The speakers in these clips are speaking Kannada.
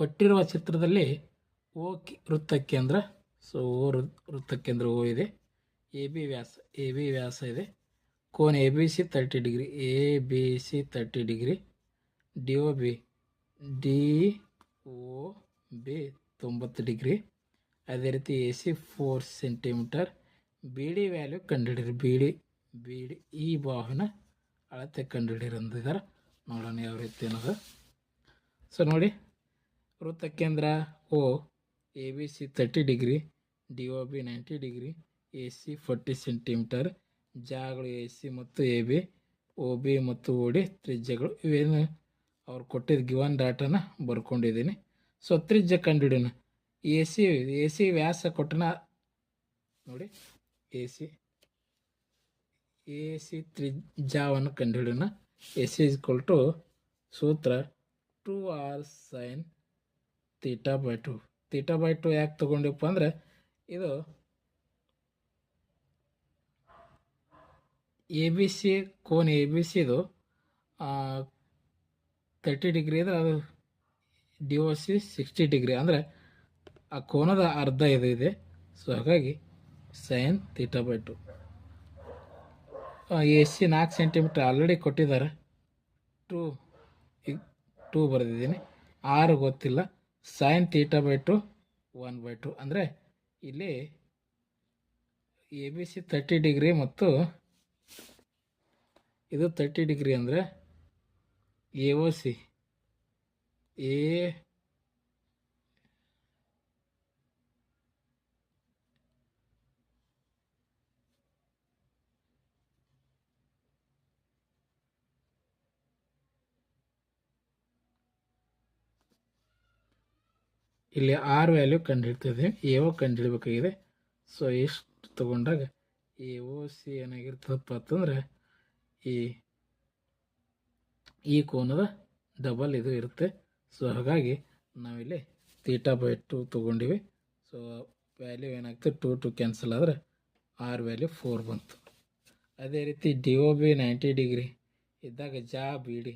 ಕೊಟ್ಟಿರುವ ಚಿತ್ರದಲ್ಲಿ ಓ ಕಿ- ವೃತ್ತ ಕೇಂದ್ರ ಸೊ ಓ ವೃತ್ತಕ್ಕೆ ವೃತ್ತ ಕೇಂದ್ರ ಓ ಇದೆ. ಎ ಬಿ ವ್ಯಾಸ, ಎ ಬಿ ವ್ಯಾಸ ಇದೆ. Cone A B C thirty degree, A B C thirty degree. D O B, D O B ತೊಂಬತ್ತು ಡಿಗ್ರಿ. ಅದೇ ರೀತಿ A C four centimetre. B D value ಕಂಡುಹಿಡಿರಿ B D B D ಈ ಬಾಹುನ ಅಳತೆ ಕಂಡುಹಿಡಿರಿ ಅಂದಿದ್ದಾರೆ. ನೋಡೋಣ ಯಾವ ರೀತಿ ಅನ್ನೋದು. ಸೊ ನೋಡಿ ವೃತ್ತ ಕೇಂದ್ರ O A B C thirty degree D O B ninety degree A C forty centimetre ಜಾಗಳು A C ಮತ್ತು ಎ ಬಿ ಒ ಬಿ ಮತ್ತು ಓ ಡಿ ತ್ರಿಜ್ಯಗಳು ಇವೇನು? ಅವ್ರು ಕೊಟ್ಟಿದ್ದ ಗಿವನ್ ಡಾಟಾನ ಬರ್ಕೊಂಡಿದ್ದೀನಿ ಸೊ ತ್ರಿಜ್ಯ ಕಂಡುಹಿಡಿಯೋಣ. ಎ ಸಿ ಎ ಸಿ ವ್ಯಾಸ ಕೊಟ್ಟನ, ನೋಡಿ ಎ ಸಿ ಎ ಸಿ ತ್ರಿಜ್ಯವನ್ನು ಕಂಡುಹಿಡಿಯೋಣ. ಎ ಸಿ ಇಸ್ ಸೂತ್ರ two R sine theta by two theta by two ಯಾಕೆ ತೊಗೊಂಡಿಪ್ಪ ಅಂದರೆ ಇದು ಎ ಬಿ ಸಿ ಕೋನ್ ಎ ಬಿ ಸಿದು ತರ್ಟಿ ಡಿಗ್ರಿ ಇದ್ರೆ ಅದು D O C sixty degree ಅಂದರೆ ಆ ಕೋನದ ಅರ್ಧ ಇದು ಇದೆ. ಸೊ ಹಾಗಾಗಿ sine theta by two A C ನಾಲ್ಕು ಸೆಂಟಿಮೀಟ್ರ್ ಆಲ್ರೆಡಿ ಕೊಟ್ಟಿದ್ದಾರೆ. ಟೂ ಟೂ ಬರೆದಿದ್ದೀನಿ. ಆರು ಗೊತ್ತಿಲ್ಲ. Sine theta by two one by two ಅಂದರೆ ಇಲ್ಲಿ A B C thirty degree ಮತ್ತು ಇದು ತರ್ಟಿ ಡಿಗ್ರಿ ಅಂದರೆ ಎ ಓ ಸಿ ಎ ಇಲ್ಲಿ ಆರ್ ವ್ಯಾಲ್ಯೂ ಕಂಡುಹಿಡ್ತಿದ್ದೆ ಎ ಓ ಕಂಡುಹಿಡಬೇಕಾಗಿದೆ ಸೊ ಇಷ್ಟು ತೊಗೊಂಡಾಗ ಎ ಓ ಸಿ ಏನಾಗಿರ್ತದಪ್ಪ ಅಂತಂದ್ರೆ, ಈ ಈ ಕೋನದ ಡಬಲ್ ಇದು ಇರುತ್ತೆ. ಸೊ ಹಾಗಾಗಿ ನಾವಿಲ್ಲಿ ತೀಟಾ ಬೈ ಟು ತೊಗೊಂಡಿವಿ. ಸೊ ವ್ಯಾಲ್ಯೂ ಏನಾಗ್ತದೆ ಟು ಟು ಕ್ಯಾನ್ಸಲ್ ಆದರೆ ಆರ್ ವ್ಯಾಲ್ಯೂ ಫೋರ್ ಬಂತು. ಅದೇ ರೀತಿ D O B ninety degree ಇದ್ದಾಗ ಜಾ ಬಿ ಡಿ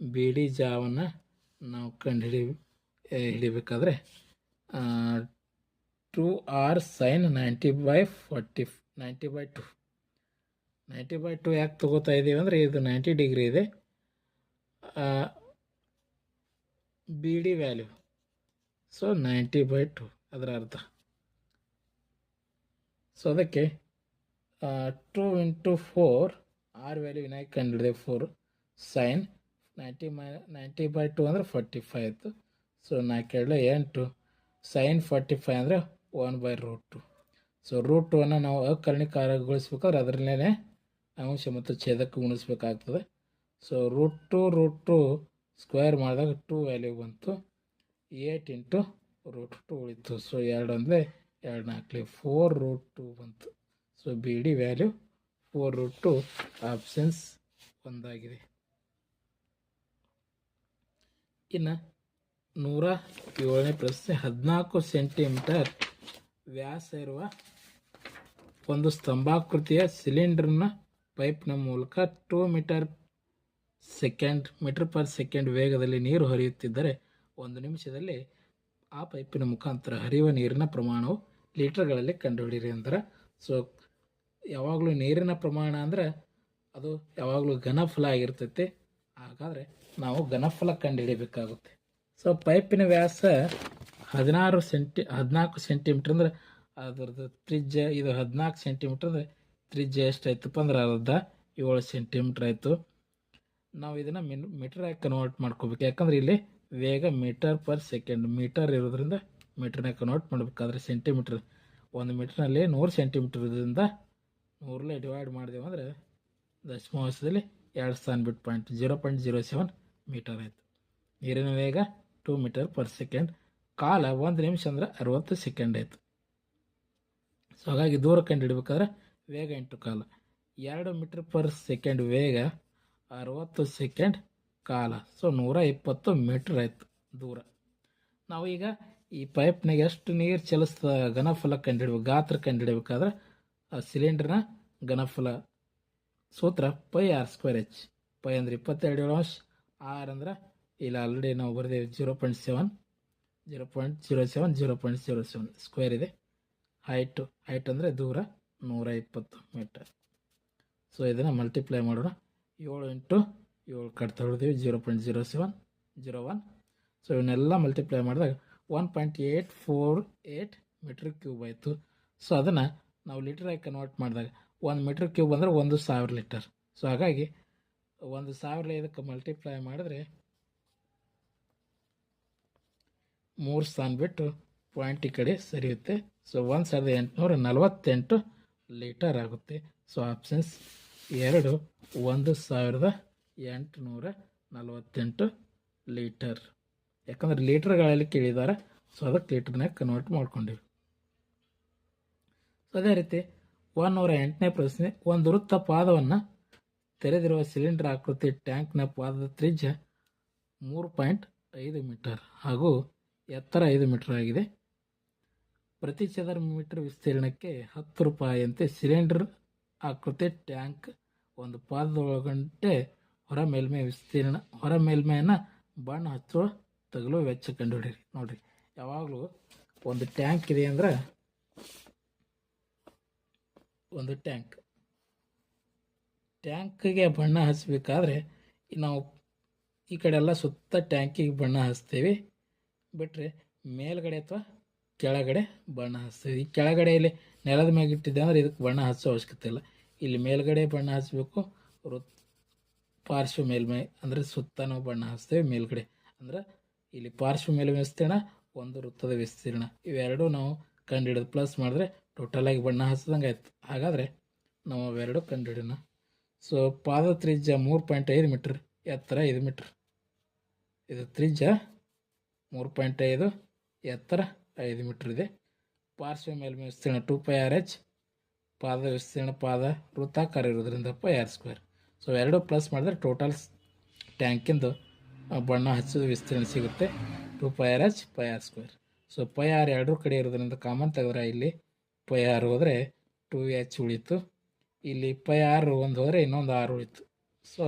ಬಿ ಡಿ ಜಾವನ್ನು ನಾವು ಕಂಡು ಹಿಡಿ ಹಿಡಿಬೇಕಾದ್ರೆ two R sine ninety by forty ninety by two ninety by two ಯಾಕೆ ತೊಗೋತಾ ಇದ್ದೀವಿ ಅಂದರೆ ಇದು ನೈಂಟಿ ಡಿಗ್ರಿ ಇದೆ. B D value so ninety by two ಅದರ ಅರ್ಥ ಸೊ ಅದಕ್ಕೆ two into four R value Vinayak ಕಂಡಿಡಿದೆ four sine ninety by ninety by two ಅಂದರೆ ಫಾರ್ಟಿ ಫೈವ್ ಆಯಿತು. ಸೊ ನಾಲ್ಕೆರಡು ಎಂಟು ಸೈನ್ ಫಾರ್ಟಿ ಫೈವ್ ಅಂದರೆ one by root two so root ಟುವನ್ನು ನಾವು ಅಕರ್ಣಿಕಾರಗೊಳಿಸ್ಬೇಕಾದ್ರೆ ಅದರಲ್ಲೇ ಅಂಶ ಮತ್ತು ಛೇದಕ್ಕೆ ಗುಣಿಸ್ಬೇಕಾಗ್ತದೆ. So root two root two square ಮಾಡಿದಾಗ ಟೂ ವ್ಯಾಲ್ಯೂ ಬಂತು. ಏಟ್ ಇಂಟು ರೂಟ್ ಟು ಉಳಿತು. ಸೊ ಎರಡು ಅಂದರೆ ಎರಡು ನಾಲ್ಕಲಿ ಫೋರ್ ರೂಟ್ ಟು ಬಂತು. So B D value four root two options ಒಂದಾಗಿದೆ. ಇನ್ನು ನೂರ ಏಳನೇ ಪ್ರಶ್ನೆ ಹದಿನಾಲ್ಕು ಸೆಂಟಿಮೀಟರ್ ವ್ಯಾಸ ಇರುವ ಒಂದು ಸ್ತಂಭಾಕೃತಿಯ ಸಿಲಿಂಡರ್ನ ಪೈಪ್ನ ಮೂಲಕ two metre second, metre per second ವೇಗದಲ್ಲಿ ನೀರು ಹರಿಯುತ್ತಿದ್ದರೆ ಒಂದು ನಿಮಿಷದಲ್ಲಿ ಆ ಪೈಪಿನ ಮುಖಾಂತರ ಹರಿಯುವ ನೀರಿನ ಪ್ರಮಾಣವು ಲೀಟರ್ಗಳಲ್ಲಿ ಕಂಡುಹಿಡಿಯಿರಿ ಅಂತಾರೆ ಸೊ ಯಾವಾಗಲೂ ನೀರಿನ ಪ್ರಮಾಣ ಅಂದರೆ ಅದು ಯಾವಾಗಲೂ ಘನಫಲ ಆಗಿರ್ತೈತಿ. ಹಾಗಾದರೆ ನಾವು ಘನಫಲ ಕಂಡುಹಿಡಿಬೇಕಾಗುತ್ತೆ. ಸೊ ಪೈಪಿನ ವ್ಯಾಸ ಹದಿನಾರು ಸೆಂಟಿ ಹದಿನಾಲ್ಕು ಸೆಂಟಿಮೀಟ್ರ್ ಅಂದರೆ ಅದರದ್ದು ತ್ರಿಜ್ಯ, ಇದು ಹದಿನಾಲ್ಕು ಸೆಂಟಿಮೀಟ್ರ್ ಅಂದರೆ ತ್ರಿಜ್ಯ ಎಷ್ಟಾಯ್ತಪ್ಪ ಅಂದ್ರೆ ಅರ್ಧ ಏಳು ಸೆಂಟಿಮೀಟ್ರ್ ಆಯಿತು. ನಾವು ಇದನ್ನು ಮಿನ್ ಮೀಟ್ರಾಗಿ ಕನ್ವರ್ಟ್ ಮಾಡ್ಕೋಬೇಕು. ಯಾಕಂದ್ರೆ ಇಲ್ಲಿ ವೇಗ ಮೀಟರ್ ಪರ್ ಸೆಕೆಂಡ್ ಮೀಟರ್ ಇರೋದ್ರಿಂದ ಮೀಟರ್ನಾಗ ಕನ್ವರ್ಟ್ ಮಾಡಬೇಕಾದ್ರೆ ಸೆಂಟಿಮೀಟ್ರ್ ಒಂದು ಮೀಟ್ರ್ನಲ್ಲಿ ನೂರು ಸೆಂಟಿಮೀಟ್ರ್ ಇರೋದ್ರಿಂದ ನೂರಲ್ಲೇ ಡಿವೈಡ್ ಮಾಡಿದೆವು ಅಂದರೆ ದಶಮಾಂಶದಲ್ಲಿ ಎರಡು ಸ್ಥಾನ ಬಿಟ್ಟು point zero point zero seven metre ಆಯಿತು. ನೀರಿನ ವೇಗ ಟೂ ಮೀಟರ್ ಪರ್ ಸೆಕೆಂಡ್, ಕಾಲ ಒಂದು ನಿಮಿಷ ಅಂದರೆ ಅರುವತ್ತು ಸೆಕೆಂಡ್ ಆಯಿತು. ಸೊ ಹಾಗಾಗಿ ದೂರ ಕಂಡುಹಿಡ್ಬೇಕಾದ್ರೆ ವೇಗ ಇಂಟು ಕಾಲ. ಎರಡು ಮೀಟರ್ ಪರ್ ಸೆಕೆಂಡ್ ವೇಗ ಅರುವತ್ತು ಸೆಕೆಂಡ್ ಕಾಲ. ಸೊ ನೂರ ಇಪ್ಪತ್ತು ಮೀಟ್ರ್ ಆಯಿತು ದೂರ. ಈಗ ಈ ಪೈಪ್ನಾಗ ಎಷ್ಟು ನೀರು ಚಲಿಸ್ತದೆ ಘನಫಲ ಕಂಡುಹಿಡ್ಬೇಕು ಗಾತ್ರ ಕಂಡುಹಿಡಬೇಕಾದ್ರೆ ಆ ಸಿಲಿಂಡ್ರ್ನ ಘನಫಲ. ಸೂತ್ರ pi R square H. Pi ಅಂದರೆ ಇಪ್ಪತ್ತೆರಡು ಅಂಶ ಆರ್ ಅಂದ್ರೆ ಇಲ್ಲಿ ಆಲ್ರೆಡಿ ನಾವು ಬರೆದೇವೆ zero point seven zero point zero seven zero point zero seven square ಇದೆ. ಹೈಟು ಹೈಟ್ ಅಂದರೆ ದೂರ ನೂರ ಇಪ್ಪತ್ತು ಮೀಟರ್ ಸೊ ಇದನ್ನು ಮಲ್ಟಿಪ್ಲೈ ಮಾಡೋಣ. ಏಳು ಇಂಟು ಏಳು ಕಟ್ ತಗೊಳ್ತೀವಿ. Zero point zero seven zero one so ಇವನ್ನೆಲ್ಲ ಮಲ್ಟಿಪ್ಲೈ ಮಾಡಿದಾಗ one point eight four eight metre cube ಆಯಿತು. ಸೊ ಅದನ್ನು ನಾವು ಲೀಟ್ರಾಗಿ ಕನ್ವರ್ಟ್ ಮಾಡಿದಾಗ ಒಂದು ಮೀಟ್ರ್ ಕ್ಯೂಬ್ ಅಂದರೆ ಒಂದು ಸಾವಿರ ಲೀಟರ್ ಸೊ ಹಾಗಾಗಿ ಒಂದು ಸಾವಿರ ಇದಕ್ಕೆ ಮಲ್ಟಿಪ್ಲೈ ಮಾಡಿದ್ರೆ ಮೂರು ಸ್ಥಾನ ಬಿಟ್ಟು ಪಾಯಿಂಟ್ ಈ ಕಡೆ ಸರಿಯುತ್ತೆ ಸೊ ಒಂದು ಸಾವಿರದ ಎಂಟುನೂರ ನಲವತ್ತೆಂಟು ಲೀಟರ್ ಆಗುತ್ತೆ. ಸೊ ಆಪ್ಷನ್ಸ್ ಎರಡು ಒಂದು ಸಾವಿರದ ಎಂಟುನೂರ ನಲವತ್ತೆಂಟು ಲೀಟರ್ ಯಾಕಂದ್ರೆ ಲೀಟರ್ಗಳಲ್ಲಿ ಕೇಳಿದ್ದಾರೆ ಸೊ ಅದಕ್ಕೆ ಲೀಟರ್ನಾಗ ಕನ್ವರ್ಟ್ ಮಾಡ್ಕೊಂಡಿವಿ. ಸೊ ಅದೇ ರೀತಿ ಒನ್ ನೂರ ಎಂಟನೇ ಪ್ರಶ್ನೆ, ಒಂದು ವೃತ್ತ ಪಾದವನ್ನು ತೆರೆದಿರುವ ಸಿಲಿಂಡರ್ ಆಕೃತಿ ಟ್ಯಾಂಕ್ನ ಪಾದದ ತ್ರಿಜ್ಯ ಮೂರು ಪಾಯಿಂಟ್ ಐದು ಮೀಟರ್ ಹಾಗೂ ಎತ್ತರ ಐದು ಮೀಟರ್ ಆಗಿದೆ. ಪ್ರತಿ ಚದರ ಮೀಟರ್ ವಿಸ್ತೀರ್ಣಕ್ಕೆ ಹತ್ತು ರೂಪಾಯಿಯಂತೆ ಸಿಲಿಂಡರ್ ಆಕೃತಿ ಟ್ಯಾಂಕ್ ಒಂದು ಪಾದದೊಳಗಂಟೆ ಹೊರ ಮೇಲ್ಮೈ ವಿಸ್ತೀರ್ಣ, ಹೊರ ಮೇಲ್ಮೈಯನ್ನು ಬಣ್ಣ ಹಚ್ಚುವ ತಗಲು ವೆಚ್ಚ ಕಂಡುಹಿಡಿಯಿರಿ. ನೋಡಿರಿ, ಯಾವಾಗಲೂ ಒಂದು ಟ್ಯಾಂಕ್ ಇದೆ ಅಂದ್ರೆ ಒಂದು ಟ್ಯಾಂಕ್. ಟ್ಯಾಂಕ್ಗೆ ಬಣ್ಣ ಹಚ್ಚಬೇಕಾದ್ರೆ ನಾವು ಈ ಕಡೆ ಎಲ್ಲ ಸುತ್ತ ಟ್ಯಾಂಕಿಗೆ ಬಣ್ಣ ಹಚ್ತೇವೆ. ಬಿಟ್ಟರೆ ಮೇಲ್ಗಡೆ ಅಥವಾ ಕೆಳಗಡೆ ಬಣ್ಣ ಹಚ್ತೇವೆ. ಈ ಕೆಳಗಡೆ ಇಲ್ಲಿ ನೆಲದ ಮ್ಯಾಗ ಇಟ್ಟಿದ್ದೆ ಅಂದ್ರೆ ಇದಕ್ಕೆ ಬಣ್ಣ ಹಚ್ಚೋ ಅವಶ್ಯಕತೆ ಇಲ್ಲ. ಇಲ್ಲಿ ಮೇಲ್ಗಡೆ ಬಣ್ಣ ಹಚ್ಚಬೇಕು ವೃತ್ ಪಾರ್ಶ್ವ ಮೇಲ್ಮೈ ಅಂದರೆ ಸುತ್ತ ನಾವು ಬಣ್ಣ ಹಚ್ತೇವೆ ಮೇಲ್ಗಡೆ. ಅಂದ್ರೆ ಇಲ್ಲಿ ಪಾರ್ಶ್ವ ಮೇಲ್ಮೈ ವಿಸ್ತೀರ್ಣ ಒಂದು ವೃತ್ತದ ವಿಸ್ತೀರ್ಣ. ಇವೆರಡೂ ನಾವು ಕಂಡುಹಿಡಿದು ಪ್ಲಸ್ ಮಾಡಿದ್ರೆ ಟೋಟಲಾಗಿ ಬಣ್ಣ ಹಚ್ದಂಗೆ ಆಯ್ತು. ಹಾಗಾದರೆ ನಾವು ಅವೆರಡು ಕಂಡುಹಿಡಿಯೋಣ ಸೊ ಪಾದ ತ್ರಿಜ್ಯ ಮೂರು ಪಾಯಿಂಟ್ ಐದು ಮೀಟ್ರ್ ಎತ್ತರ ಐದು ಮೀಟ್ರ್ ಇದು ತ್ರಿಜ್ಯ ಮೂರು ಪಾಯಿಂಟ್ ಐದು ಎತ್ತರ ಐದು ಮೀಟ್ರ್ ಇದೆ. ಪಾರ್ಶ್ವ ಮೇಲ್ಮೈ ವಿಸ್ತೀರ್ಣ ಟೂ ಪೈ ಆರ್ ಎಚ್, ಪಾದ ವಿಸ್ತೀರ್ಣ ಪಾದ ವೃತ್ತಾಕಾರ ಇರೋದ್ರಿಂದ ಪೈ ಆರ್ ಸ್ಕ್ವೇರ್. ಸೊ ಎರಡು ಪ್ಲಸ್ ಮಾಡಿದ್ರೆ ಟೋಟಲ್ ಟ್ಯಾಂಕಿಂದು ಬಣ್ಣ ಹಚ್ಚೋದು ವಿಸ್ತೀರ್ಣ ಸಿಗುತ್ತೆ. Two pi R H, pi R square. So pi R ಎರಡೂ ಕಡೆ ಇರೋದ್ರಿಂದ ಕಾಮನ್ ತೆಗೆದ್ರೆ ಇಲ್ಲಿ ಪೈ ಆರ್ ಹೋದರೆ ಟು ಎಚ್ ಉಳಿತು. ಇಲ್ಲಿ ಪೈ ಆರ್ ಒಂದು ಹೋದರೆ ಇನ್ನೊಂದು ಆರು ಉಳಿತು. ಸೊ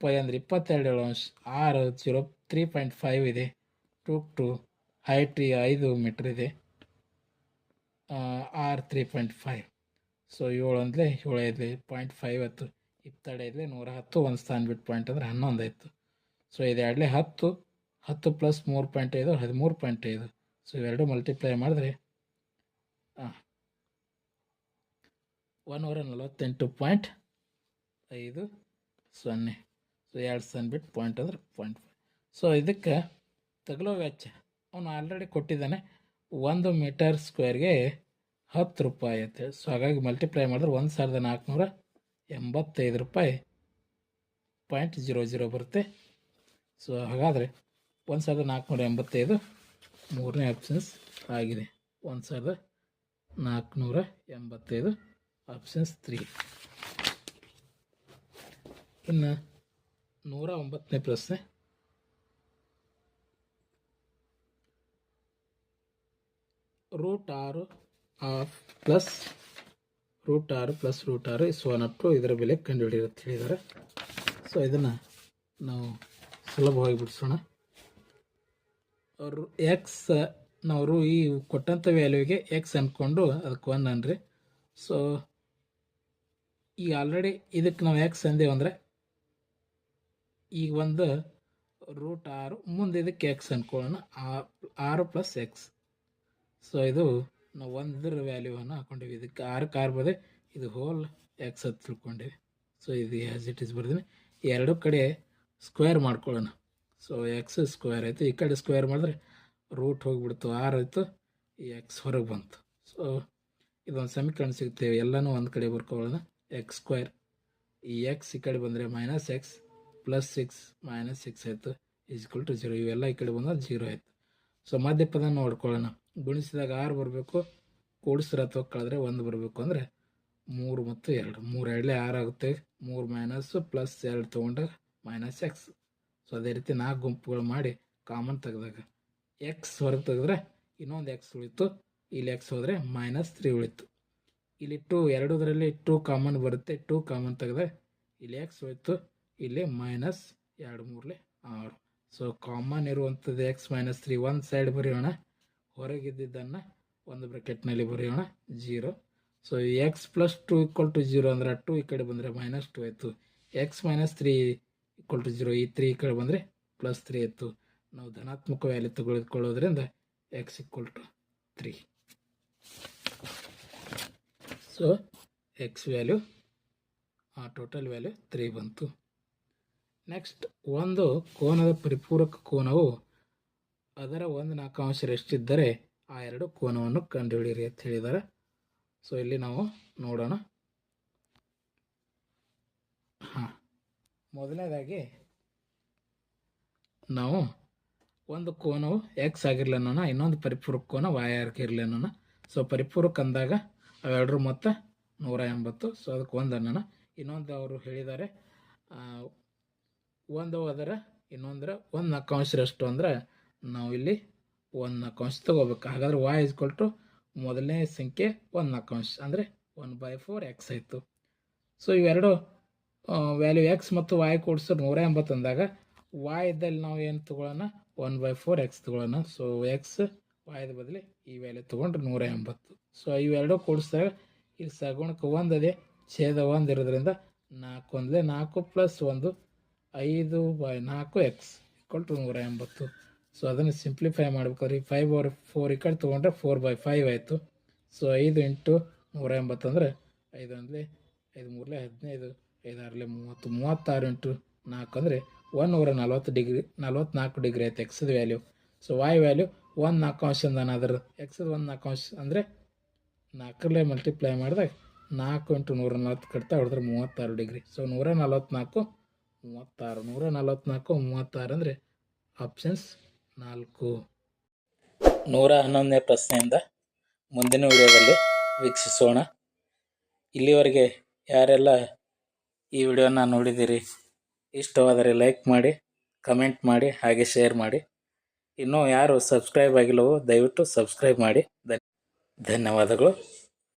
ಪೈ ಅಂದರೆ ಇಪ್ಪತ್ತೆರಡು ಅಂಶ ಆರು ಜೀರೋ ತ್ರೀ ಪಾಯಿಂಟ್ ಫೈವ್ ಇದೆ. ಟು ಟು ಹೈಟ್ ಐದು ಮೀಟ್ರ್ ಇದೆ. R three point five. So ಏಳು ಅಂದರೆ ಏಳು ಐದು ಪಾಯಿಂಟ್ ಫೈವ್ ಹತ್ತು. ಇಪ್ಪತ್ತೆರಡು ಐದಲೇ ನೂರ ಹತ್ತು. ಒಂದು ಸ್ಥಾನ ಬಿಟ್ಟು ಪಾಯಿಂಟ್ ಅಂದರೆ ಹನ್ನೊಂದು ಆಯಿತು. ಸೊ ಇದು ಎರಡಲೆ ಹತ್ತು ಹತ್ತು ಪ್ಲಸ್ ಮೂರು ಪಾಯಿಂಟ್ ಐದು, ಹದಿಮೂರು ಪಾಯಿಂಟ್ ಐದು. ಸೊ ಇವೆರಡು ಮಲ್ಟಿಪ್ಲೈ ಮಾಡಿದ್ರೆ ಒನ್ ನೂರ ನಲವತ್ತೆಂಟು ಪಾಯಿಂಟ್ ಐದು ಸೊನ್ನೆ. ಸೊ ಎರಡು ಸ್ಥಾನ ಬಿಟ್ಟು ಪಾಯಿಂಟ್ ಅಂದ್ರೆ ಪಾಯಿಂಟ್ ಫೈವ್ ಸೊ ಇದಕ್ಕೆ ತಗಲೋ ವೆಚ್ಚ. ಅವನು ಆಲ್ರೆಡಿ ಕೊಟ್ಟಿದ್ದಾನೆ. ಒಂದು ಮೀಟರ್ ಸ್ಕ್ವೇರ್ಗೆ ಹತ್ತು ರೂಪಾಯಿ ಐತೆ ಸೊ ಹಾಗಾಗಿ ಮಲ್ಟಿಪ್ಲೈ ಮಾಡಿದ್ರೆ ಒಂದು ಸಾವಿರದ ನಾಲ್ಕುನೂರ ಎಂಬತ್ತೈದು ರೂಪಾಯಿ ಪಾಯಿಂಟ್ ಜೀರೋ ಜೀರೋ ಬರುತ್ತೆ. ಸೊ ಹಾಗಾದರೆ ಒಂದು ಸಾವಿರದ ನಾಲ್ಕುನೂರ ಎಂಬತ್ತೈದು ಮೂರನೇ ಆಪ್ಷನ್ಸ್ ಆಗಿದೆ. ಒಂದು ಸಾವಿರದ ನಾಲ್ಕುನೂರ ಎಂಬತ್ತೈದು ಆಪ್ಷನ್ಸ್ ತ್ರೀ ಇನ್ನು ನೂರ ಒಂಬತ್ತನೇ ಪ್ರಶ್ನೆ. ರೂಟ್ ಆರು ಆಫ್ ಪ್ಲಸ್ ರೂಟ್ ಆರು ಪ್ಲಸ್ ರೂಟ್ ಆರು ಇಸ್ ಒನ್ ಅಪ್ ಟು ಇದರ ಬೆಲೆ ಕಂಡುಹಿಡಿಯುತ್ತೆ ಹೇಳಿದ್ದಾರೆ ಸೊ ಇದನ್ನು ನಾವು ಸುಲಭವಾಗಿ ಬಿಡಿಸೋಣ. ಎಕ್ಸ್ ನಾವು ಈ ಕೊಟ್ಟಂಥ ವ್ಯಾಲ್ಯೂಗೆ ಎಕ್ಸ್ ಅಂದ್ಕೊಂಡು ಅದಕ್ಕೆ ಒನ್ ಅನ್ರಿ ಸೊ ಈಗ ಆಲ್ರೆಡಿ ಇದಕ್ಕೆ ನಾವು ಎಕ್ಸ್ ಅಂದೇವು ಅಂದರೆ, ಈಗ ಒಂದು ರೂಟ್ ಆರು ಮುಂದೆ ಇದಕ್ಕೆ ಎಕ್ಸ್ ಅಂದ್ಕೊಳ್ಳೋಣ ಆರು ಪ್ಲಸ್ ಎಕ್ಸ್ ಸೊ ಇದು ನಾವು ಒಂದರ ವ್ಯಾಲ್ಯೂವನ್ನು ಹಾಕೊಂಡಿವಿ. ಇದಕ್ಕೆ ಆರಕ್ಕೆ ಕಾರ್ ಬದೆ ಇದು ಹೋಲ್ ಎಕ್ಸ್ ಅಂತ ತಿಳ್ಕೊಂಡಿವಿ. ಸೊ ಇದು ಆ್ಯಸ್ ಇಟ್ ಇಸ್ ಬರ್ತೀನಿ ಎರಡು ಕಡೆ ಸ್ಕ್ವೇರ್ ಮಾಡ್ಕೊಳ್ಳೋಣ. ಸೊ ಎಕ್ಸ್ ಸ್ಕ್ವೇರ್ ಆಯಿತು. ಈ ಕಡೆ ಸ್ಕ್ವೇರ್ ಮಾಡಿದ್ರೆ ರೂಟ್ ಹೋಗಿಬಿಡ್ತು. ಆರು ಆಯಿತು. ಈ ಎಕ್ಸ್ ಹೊರಗೆ ಬಂತು. ಸೊ ಇದೊಂದು ಸಮೀಕರಣ ಸಿಗ್ತೇವೆ ಎಲ್ಲನೂ ಒಂದು ಕಡೆ ಬರ್ಕೊಳ್ಳೋಣ. ಎಕ್ಸ್ ಸ್ಕ್ವೇರ್ ಈ ಎಕ್ಸ್ ಈ ಕಡೆ ಬಂದರೆ minus X plus six minus six ಆಯಿತು. ಈಸ್ಕ್ವಲ್ ಟು ಜೀರೋ ಇವೆಲ್ಲ ಈ ಕಡೆ ಬಂದಾಗ ಜೀರೋ ಆಯಿತು. ಸೊ ಮಧ್ಯ ಪದ ನೋಡ್ಕೊಳ್ಳೋಣ. ಗುಣಿಸಿದಾಗ ಆರು ಬರಬೇಕು, ಕೂಡಿಸಿದ್ರೆ ಅಥವಾ ಕಳೆದ್ರೆ ಒಂದು ಬರಬೇಕು ಅಂದರೆ ಮೂರು ಮತ್ತು ಎರಡು. ಮೂರು ಎರಡಲೇ ಆರು ಆಗುತ್ತೆ. ಮೂರು ಮೈನಸ್ಸು ಪ್ಲಸ್ ಎರಡು ತೊಗೊಂಡಾಗ ಮೈನಸ್ ಎಕ್ಸ್ ಸೊ ಅದೇ ರೀತಿ ನಾಲ್ಕು ಗುಂಪುಗಳು ಮಾಡಿ ಕಾಮನ್ ತೆಗೆದಾಗ ಎಕ್ಸ್ ಹೊರಗೆ ತೆಗೆದ್ರೆ ಇನ್ನೊಂದು ಎಕ್ಸ್ ಉಳಿತು. ಇಲ್ಲಿ ಎಕ್ಸ್ ಹೋದರೆ ಮೈನಸ್ ತ್ರೀ ಉಳಿತು. ಇಲ್ಲಿ ಟೂ ಎರಡುದರಲ್ಲಿ ಟೂ ಕಾಮನ್ ಬರುತ್ತೆ. ಟೂ ಕಾಮನ್ ತೆಗೆದ್ರೆ ಇಲ್ಲಿ ಎಕ್ಸ್ ಉಳಿತು. ಇಲ್ಲಿ ಮೈನಸ್ ಎರಡು ಮೂರಲೆ ಆರು. ಸೊ ಕಾಮನ್ ಇರುವಂಥದ್ದು ಎಕ್ಸ್ ಮೈನಸ್ ತ್ರೀ ಒಂದು ಸೈಡ್ ಬರೆಯೋಣ ಹೊರಗಿದ್ದನ್ನು ಒಂದು ಬ್ರಿಕೆಟ್ನಲ್ಲಿ ಬರೆಯೋಣ, zero. So x plus two equal to zero ಅಂದರೆ ಟು ಈ ಕಡೆ ಬಂದರೆ ಮೈನಸ್ ಟು ಆಯಿತು x minus three equal to zero ಈ ತ್ರೀ ಈ ಕಡೆ ಬಂದರೆ ಪ್ಲಸ್ ತ್ರೀ ಆಯಿತು ನಾವು ಧನಾತ್ಮಕ value ತೆಗೆದುಕೊಳ್ಳೋದ್ರಿಂದ X equal to three so x value ಆ ಟೋಟಲ್ ವ್ಯಾಲ್ಯೂ ತ್ರೀ ಬಂತು. ನೆಕ್ಸ್ಟ್ ಒಂದು ಕೋನದ ಪರಿಪೂರಕ ಕೋನವು ಅದರ ಒಂದು ಇದ್ದರೆ ಆ ಎರಡು ಕೋನವನ್ನು ಕಂಡುಹಿಡಿಯಿರಿ ಅಂತ ಹೇಳಿದ್ದಾರೆ. ಸೊ ಇಲ್ಲಿ ನಾವು ನೋಡೋಣ. ಹಾಂ, ಮೊದಲನೇದಾಗಿ ನಾವು ಒಂದು ಕೋನವು ಎಕ್ಸ್ ಆಗಿರಲಿ ಅನ್ನೋಣ, ಇನ್ನೊಂದು ಪರಿಪೂರಕ ಕೋನ ವಾಯ್ ಆಗಿರಲಿ ಅನ್ನೋಣ. ಸೊ ಪರಿಪೂರಕ ಅಂದಾಗ ಅವೆರಡರ ಮೊತ್ತ ನೂರ ಎಂಬತ್ತು. ಸೊ ಅದಕ್ಕೆ ಒಂದು ಅನ್ನೋಣ. ಇನ್ನೊಂದು ಅವರು ಹೇಳಿದ್ದಾರೆ ಒಂದು ಅದರ ಇನ್ನೊಂದರ ಒಂದು ಎಷ್ಟು ಅಂದ್ರೆ ನಾವು ಇಲ್ಲಿ ಒಂದು ಅಕೌಂಟ್ಸ್ ತಗೋಬೇಕು. ಹಾಗಾದ್ರೆ ವಾಯ್ ಇಸ್ಕೊಲ್ ಟು ಮೊದಲನೇ ಸಂಖ್ಯೆ ಒಂದು ಅಕೌಂಟ್ಸ್ ಅಂದರೆ ಒನ್ ಬೈ ಫೋರ್ ಎಕ್ಸ್ ಆಯಿತು. ಸೊ ಇವೆರಡು ವ್ಯಾಲ್ಯೂ ಎಕ್ಸ್ ಮತ್ತು ವಾಯ್ ಕೂಡಿಸೋರು ನೂರ ಎಂಬತ್ತು ಅಂದಾಗ ವಾಯ್ ಇದ್ದಲ್ಲಿ ನಾವು ಏನು ತೊಗೊಳ್ಳೋಣ? ಒನ್ ಬೈ ಫೋರ್ ಎಕ್ಸ್ ತೊಗೊಳ್ಳೋಣ. ಸೊ ಎಕ್ಸ್ ವಾಯ್ದ ಬದಲಿ ಈ ವ್ಯಾಲ್ಯೂ ತೊಗೊಂಡ್ರೆ ನೂರ ಎಂಬತ್ತು. ಸೊ ಇವೆರಡು ಕೂಡಿಸಿದಾಗ ಇಲ್ಲಿ ಸಗುಣಕ್ಕೆ ಒಂದದೆ ಛೇದ ಒಂದು ಇರೋದ್ರಿಂದ ನಾಲ್ಕು ಒಂದಲೇ ನಾಲ್ಕು ಪ್ಲಸ್ ಒಂದು ಐದು ಬೈ ನಾಲ್ಕು ಎಕ್ಸ್ ಈಕ್ವಲ್ ಟು ನೂರ ಎಂಬತ್ತು. ಸೊ ಅದನ್ನು ಸಿಂಪ್ಲಿಫೈ ಮಾಡ್ಬೇಕಾದ್ರೆ ರೀ ಫೈವ್ ಓರ್ ಫೋರ್ ಈ ಕಡೆ ತೊಗೊಂಡ್ರೆ ಫೋರ್ ಬೈ ಫೈವ್ ಆಯಿತು. ಸೊ ಐದು ಇಂಟು ನೂರ ಎಂಬತ್ತಂದರೆ ಐದು ಅಂದರೆ ಐದು ಮೂರಲೇ ಹದಿನೈದು ಐದಾರಲೆ ಮೂವತ್ತು, ಮೂವತ್ತಾರು ಇಂಟು ನಾಲ್ಕು ಅಂದರೆ ಒನ್ ನೂರ ನಲ್ವತ್ತು ಡಿಗ್ರಿ, ನಲ್ವತ್ನಾಲ್ಕು ಡಿಗ್ರಿ ಆಯ್ತು ಎಕ್ಸದ ವ್ಯಾಲ್ಯೂ ಸೊ ವಾಯ್ ವ್ಯಾಲ್ಯೂ ಒಂದು ನಾಲ್ಕು ಅಂಶ ನಾನು ಅದರ ಎಕ್ಸದ ಒಂದು ನಾಲ್ಕು ಅಂಶ ಅಂದರೆ ನಾಲ್ಕರಲ್ಲೇ ಮಲ್ಟಿಪ್ಲೈ ಮಾಡಿದಾಗ ನಾಲ್ಕು ಇಂಟು ನೂರ ನಲ್ವತ್ತು ಕಟ್ತಾ ಹೊಡೆದ್ರೆ ಮೂವತ್ತಾರು ಡಿಗ್ರಿ. ಸೊ ನೂರ ನಲ್ವತ್ನಾಲ್ಕು, ಮೂವತ್ತಾರು, ನೂರ ನಲ್ವತ್ನಾಲ್ಕು, ಮೂವತ್ತಾರು ಅಂದರೆ ಆಪ್ಷನ್ಸ್ ನಾಲ್ಕು. ನೂರ ಹನ್ನೊಂದನೇ ಪ್ರಶ್ನೆಯಿಂದ ಮುಂದಿನ ವಿಡಿಯೋದಲ್ಲಿ ವೀಕ್ಷಿಸೋಣ. ಇಲ್ಲಿವರೆಗೆ ಯಾರೆಲ್ಲ ಈ ವಿಡಿಯೋನ ನೋಡಿದ್ದೀರಿ, ಇಷ್ಟವಾದರೆ ಲೈಕ್ ಮಾಡಿ, ಕಮೆಂಟ್ ಮಾಡಿ, ಹಾಗೆ ಶೇರ್ ಮಾಡಿ. ಇನ್ನೂ ಯಾರು ಸಬ್ಸ್ಕ್ರೈಬ್ ಆಗಿಲ್ಲವೋ ದಯವಿಟ್ಟು ಸಬ್ಸ್ಕ್ರೈಬ್ ಮಾಡಿ. ಧನ್ಯ, ಧನ್ಯವಾದಗಳು.